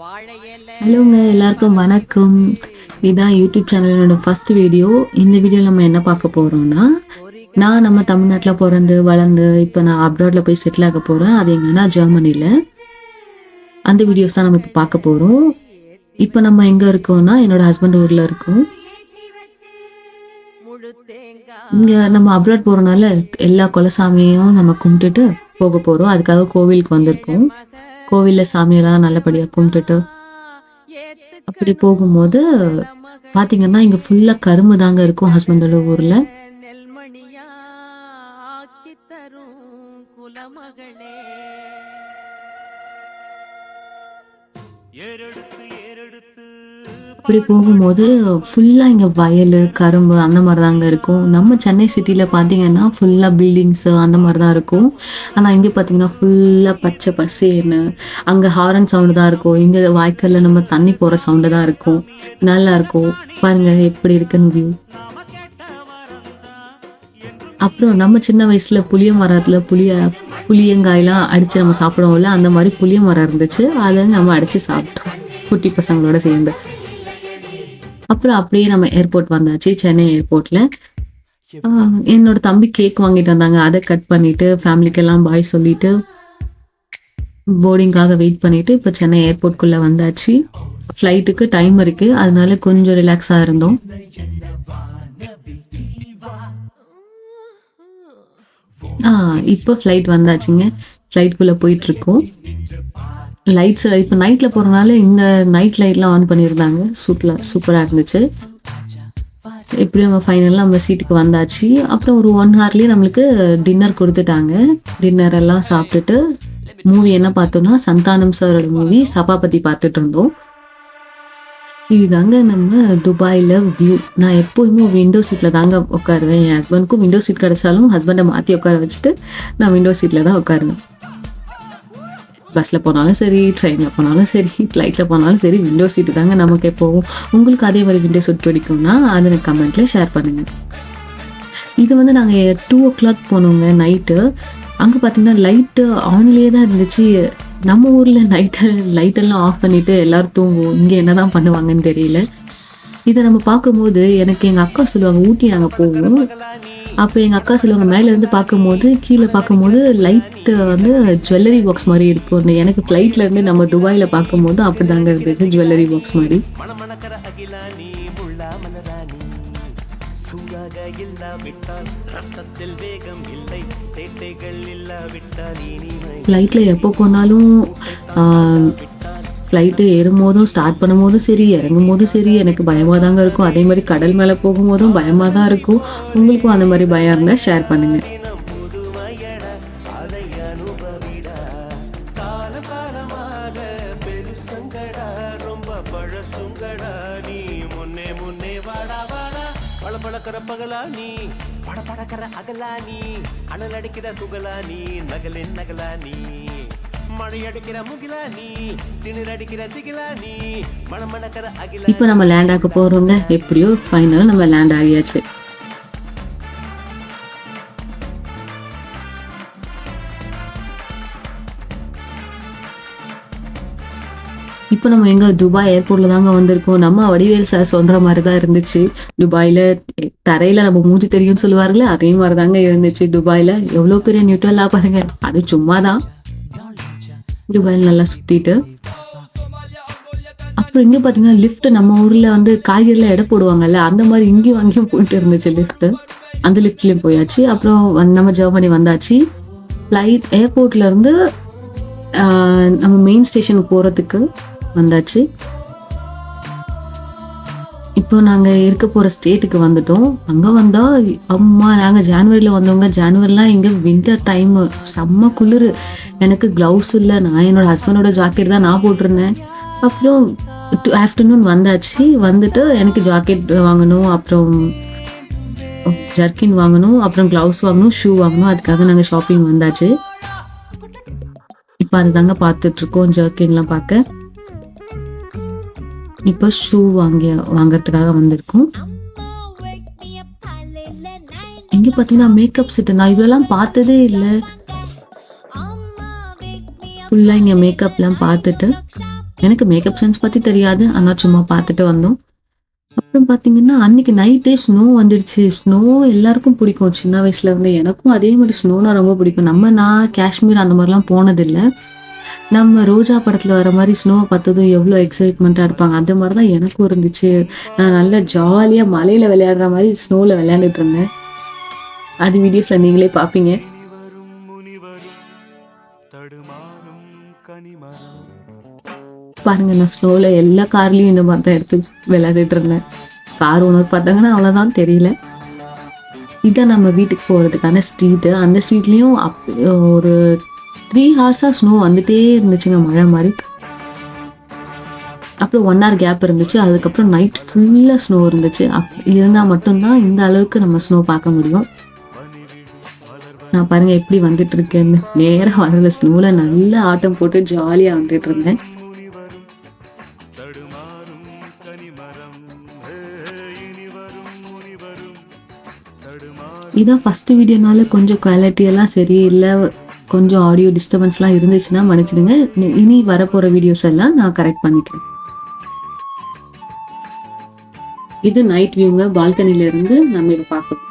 ஹலோங்க எல்லாருக்கும் வணக்கம். இதான் யூடியூப் சேனலோட ஃபர்ஸ்ட் வீடியோ இந்த வீடியோவில் நம்ம என்ன பார்க்க போகிறோம்னா நான் நம்ம தமிழ்நாட்டில் பிறந்து வளர்ந்து இப்போ நான் அப்ராடில் போய் செட்டில் ஆக போகிறேன் அது எங்கன்னா ஜெர்மனியில் அந்த வீடியோஸ் தான் நம்ம இப்போ பார்க்க போகிறோம் இப்போ நம்ம எங்கே இருக்கோம்னா என்னோட ஹஸ்பண்ட் ஊரில் இருக்கோம். இங்கே நம்ம அப்ராட் போகிறனால எல்லா குலசாமியும் நம்ம கும்பிட்டுட்டு போக போகிறோம் அதுக்காக கோவிலுக்கு வந்திருக்கோம். கோவில்ல சாமியெல்லாம் நல்லபடியா கும்பிட்டுட்டு அப்படி போகும்போது பாத்தீங்கன்னா இங்க ஃபுல்லா கரும்பு தாங்க இருக்கும் ஹஸ்பண்டோட ஊர்ல. நெல்மணியா தரும் குலமகளே அப்படி போகும்போது ஃபுல்லாக இங்கே வயல் கரும்பு அந்த மாதிரி தாங்க இருக்கும். நம்ம சென்னை சிட்டியில் பார்த்தீங்கன்னா ஃபுல்லாக பில்டிங்ஸு அந்த மாதிரி தான் இருக்கும். ஆனால் இங்கே பார்த்தீங்கன்னா ஃபுல்லாக பச்சை பசேர்னு அங்கே ஹாரன் சவுண்டு தான் இருக்கும். இங்கே வாய்க்காலில் நம்ம தண்ணி போகிற சவுண்டு தான் இருக்கும். நல்லா இருக்கும். பாருங்கள் எப்படி இருக்குன்னு வியூ அப்புறம் நம்ம சின்ன வயசுல புளிய மரத்துல புளிய புளியங்காயெல்லாம் அடிச்சு நம்ம சாப்பிடுவோம்ல அந்த மாதிரி புளிய மரம் இருந்துச்சு. அதை நம்ம அடிச்சு சாப்பிட்டோம். குட்டி பசங்களோட சேர்ந்து. அப்புறம் அப்படியே நம்ம ஏர்போர்ட் வந்தாச்சு சென்னை ஏர்போர்ட்ல என்னோட தம்பி கேக் வாங்கிட்டு வந்தாங்க. அதை கட் பண்ணிட்டு ஃபேமிலிக்கெல்லாம் பாய் சொல்லிட்டு போர்டிங்காக வெயிட் பண்ணிட்டு இப்போ சென்னை ஏர்போர்ட்குள்ள வந்தாச்சு. ஃப்ளைட்டுக்கு டைம் இருக்கு. அதனால கொஞ்சம் ரிலாக்ஸாக இருந்தோம். ஆ இப்போ ஃப்ளைட் வந்தாச்சுங்க. ஃப்ளைட்குள்ளே போயிட்டு இருக்கோம். லைட்ஸ் இப்போ நைட்டில் போகிறனால இந்த நைட் லைட்லாம் ஆன் பண்ணியிருந்தாங்க. சூப்பராக சூப்பராக இருந்துச்சு. எப்படியும் நம்ம ஃபைனலாக நம்ம சீட்டுக்கு வந்தாச்சு. அப்புறம் ஒரு ஒன் ஹவர்லேயே நம்மளுக்கு டின்னர் கொடுத்துட்டாங்க. டின்னர் எல்லாம் சாப்பிட்டுட்டு மூவி என்ன பார்த்தோம்னா சந்தானம் சாரோட மூவி சபாபதி பார்த்துட்டு இருந்தோம். இதுதாங்க நம்ம துபாயில் வியூ நான் எப்போயுமே விண்டோ சீட்டில் தாங்க உட்காருவேன். என் ஹஸ்பண்ட்க்கும் விண்டோ சீட் கிடைச்சாலும் ஹஸ்பண்டை மாற்றி உட்கார வச்சுட்டு நான் விண்டோ சீட்டில் தான் உட்காருவேன். பஸ்ஸில் போனாலும் சரி ட்ரெயினில் போனாலும் சரி ஃப்ளைட்டில் போனாலும் சரி விண்டோ சீட்டு தாங்க நமக்கு எப்போவும். உங்களுக்கு அதே மாதிரி விண்டோ சீட் பிடிக்கும்னா அதை எனக்கு கமெண்ட்டில் ஷேர் பண்ணுங்கள் இது வந்து நாங்கள் டூ ஓ கிளாக் போனோங்க நைட்டு அங்கே பார்த்தீங்கன்னா லைட்டு ஆன்லேயே தான் இருந்துச்சு. நம்ம ஊரில் நைட்டு லைட்டெல்லாம் ஆஃப் பண்ணிவிட்டு எல்லாரும் தூங்குவோம். இங்கே என்னதான் பண்ணுவாங்கன்னு தெரியல. இதை நம்ம பார்க்கும்போது எனக்கு எங்கள் அக்கா சொல்லுவாங்க ஊட்டி நாங்கள் போவோம். அப்போ எங்கள் அக்கா சொல்லுவாங்க மேலேருந்து பார்க்கும்போது கீழே பார்க்கும்போது லைட்டு வந்து ஜுவல்லரி பாக்ஸ் மாதிரி இருக்கும். எனக்கு ஃப்ளைட்லேருந்து நம்ம துபாயில் பார்க்கும்போது அப்படி தாங்க இருந்துச்சு ஜுவல்லரி பாக்ஸ் மாதிரி. மணமணக்கர வேகம் ஃப்ளைட்டில் எப்போ போனாலும் ஃப்ளைட்டு ஏறும் போதும் ஸ்டார்ட் பண்ணும்போதும் சரி இறங்கும் போதும் சரி எனக்கு பயமாக தாங்க இருக்கும். அதே மாதிரி கடல் மேலே போகும்போதும் பயமாக தான் இருக்கும். உங்களுக்கும் அந்த மாதிரி பயம் இருந்தால் ஷேர் பண்ணுங்கள் தினம் புதுமையட அதை காலமாக ரொம்ப பழசுங்கடா நீ முன்னே முன்னே வாடா வாடா. பழக்கிற பகலா நீ பட அகலா நீ அனல் அடிக்கிற துகளா நீ நகலின் நகலா நீ. மழை அடிக்கிற முகிலா நீ திணிர் அடிக்கிற திகிலா நீ மணமணக்கிற அகிலா இப்போ நம்ம லேண்ட் ஆக போகிறோங்க எப்படியோ ஃபைனலாக நம்ம லேண்ட் ஆகியாச்சு இப்போ நம்ம எங்க? துபாய் ஏர்போர்ட்ல தாங்க வந்திருக்கோம். நம்ம வடிவேல் சார் சொல்ற மாதிரி தான் இருந்துச்சு. துபாயில தரையில நம்ம மூஞ்சி தெரியும்னு சொல்லுவார்களே அதே மாதிரி தாங்க இருந்துச்சு. துபாயில எவ்வளோ பெரிய நியூட்டலா பாருங்க. அது சும்மா தான் துபாயில் நல்லா சுத்திட்டு. அப்புறம் இங்கே பார்த்தீங்கன்னா லிஃப்ட் நம்ம ஊரில் வந்து காய்கறிலாம் எடை போடுவாங்கல்ல அந்த மாதிரி இங்கேயும் அங்கேயும் போயிட்டு இருந்துச்சு லிஃப்ட் அந்த லிஃப்ட்லேயும் போயாச்சு. அப்புறம் வந் நம்ம ஜெர்மனி வந்தாச்சு. ஃப்ளைட் ஏர்போர்ட்ல இருந்து ஆஹ், நம்ம மெயின் ஸ்டேஷனுக்கு போறதுக்கு வந்தாச்சு. இப்போ நாங்கள் இருக்க போகிற ஸ்டேட்டுக்கு வந்துட்டோம். அங்கே வந்தால் அம்மா நாங்கள் ஜான்வரியில் வந்தவங்க ஜான்வரிலாம் இங்கே வின்டர் டைமு செம்ம குளிர். எனக்கு க்ளவுஸ் இல்லை. நான் என்னோடய ஹஸ்பண்டோட ஜாக்கெட் தான் நான் போட்டிருந்தேன். அப்புறம் ஆஃப்டர்நூன் வந்தாச்சு. வந்துட்டு எனக்கு ஜாக்கெட் வாங்கணும். அப்புறம் ஜர்க்கின் வாங்கணும். அப்புறம் க்ளவுஸ் வாங்கணும் ஷூ வாங்கணும். அதுக்காக நாங்கள் ஷாப்பிங் வந்தாச்சு. இப்போ அதுதாங்க பார்த்துட்ருக்கோம் ஜர்க்கின்லாம் பார்க்க. இப்போ ஷூ வாங்கி வாங்கறதுக்காக வந்திருக்கோம். எங்க பார்த்தீங்கன்னா மேக்கப் செட்டு நான் இவ்வளோலாம் பார்த்ததே இல்லை. ஃபுல்லாக இங்கே மேக்கப்லாம் பார்த்துட்டு எனக்கு மேக்கப் சென்ஸ் பற்றி தெரியாது. ஆனால் சும்மா பார்த்துட்டு வந்தோம். அப்புறம் பார்த்தீங்கன்னா அன்னைக்கு நைட்டே ஸ்னோ வந்துடுச்சு. ஸ்னோ எல்லாருக்கும் பிடிக்கும். சின்ன வயசுல இருந்து எனக்கும் அதே மாதிரி ஸ்னோனா ரொம்ப பிடிக்கும். நம்ம நான் காஷ்மீர் அந்த மாதிரிலாம் போனதில்லை. நம்ம ரோஜா படத்தில் வர மாதிரி ஸ்னோவை பார்த்ததும் எவ்வளோ எக்ஸைட்மெண்ட்டாக இருப்பாங்க. அந்த மாதிரி தான் எனக்கும் இருந்துச்சு. நான் நல்லா ஜாலியாக மலையில் விளையாடுற மாதிரி ஸ்னோவில் விளையாண்டுட்டு இருந்தேன். அது வீடியோஸில் நீங்களே பார்ப்பீங்க. பாருங்க நான் ஸ்லோவில் எல்லா கார்லேயும் இந்த மாதிரி தான் எடுத்து விளையாடிட்டு இருந்தேன். கார் ஓனர் பார்த்தாங்கன்னா அவ்வளோதான் தெரியல. இதான் நம்ம வீட்டுக்கு போகிறதுக்கான ஸ்ட்ரீட்டு அந்த ஸ்ட்ரீட்லேயும் அப் ஒரு த்ரீ ஹார்ஸாக ஸ்னோ வந்துட்டே இருந்துச்சுங்க மழை மாதிரி. அப்புறம் ஒன் ஹவர் கேப் இருந்துச்சு அதுக்கப்புறம் நைட் ஃபுல்லாக ஸ்னோ இருந்துச்சு. அப் இருந்தால் மட்டும்தான் இந்த அளவுக்கு நம்ம ஸ்னோ பார்க்க முடியும். நான் பாருங்கள் எப்படி வந்துட்டு இருக்கேன்னு. நேராக வரல ஸ்னோவில் நல்லா ஆட்டம் போட்டு ஜாலியாக வந்துட்டு இருந்தேன். இதான் ஃபஸ்ட்டு வீடியோனால கொஞ்சம் குவாலிட்டி எல்லாம் சரியில்லை. கொஞ்சம் ஆடியோ டிஸ்டர்பன்ஸ்லாம் இருந்துச்சுன்னா மன்னிச்சிடுங்க. இனி- வரப்போகிற வீடியோஸ் எல்லாம் நான் கரெக்ட் பண்ணிக்கிறேன். இது நைட் வியூங்க பால்கனில இருந்து நம்ம இதை பார்க்கணும்.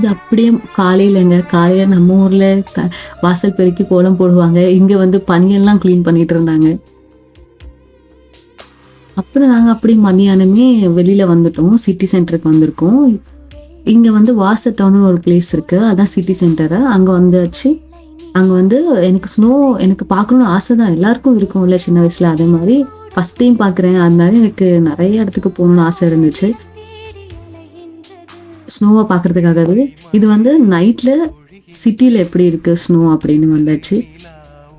வந்து அப்படியே காலையிலங்க. காலையில் நம்ம ஊரில் க- வாசல் பெருக்கி கோலம் போடுவாங்க. இங்கே வந்து பனியெல்லாம் க்ளீன் பண்ணிட்டு இருந்தாங்க. அப்புறம் நாங்கள் அப்படியே மதியானமே வெளியில் வந்துட்டோம். சிட்டி சென்டருக்கு வந்திருக்கோம். இங்கே வந்து வாசட்டவுன்னு ஒரு பிளேஸ் இருக்குது அதான் சிட்டி சென்டர் அங்கே வந்தாச்சு. அங்கே வந்து எனக்கு ஸ்னோ எனக்கு பார்க்கணும்னு ஆசை தான் எல்லாருக்கும் இருக்கும்ல சின்ன வயசில் அதே மாதிரி. ஃபஸ்ட் டைம் பார்க்குறேன். அதனால எனக்கு நிறைய இடத்துக்கு போகணுன்னு ஆசை இருந்துச்சு. ஸ்னோவை பார்க்கறதுக்காகவே இது வந்து நைட்டில் சிட்டியில் எப்படி இருக்கு ஸ்னோ அப்படின்னு வந்தாச்சு.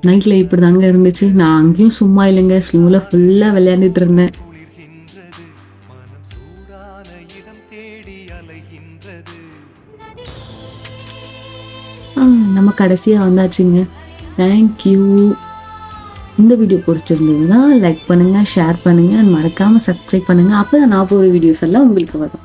நைட்டில் இப்படி தாங்க இருந்துச்சு. நான் அங்கேயும் சும்மா இல்லைங்க. ஸ்னோவில் ஃபுல்லாக விளையாண்டுட்டு இருந்தேன். நம்ம கடைசியாக வந்தாச்சுங்க. தேங்க்யூ இந்த வீடியோ பிடிச்சிருந்ததுன்னா லைக் பண்ணுங்க ஷேர் பண்ணுங்க. மறக்காமல் சப்ஸ்கிரைப் பண்ணுங்க. அப்போ தான் நான் போகிற வீடியோஸ் எல்லாம் உங்களுக்கு வரும்.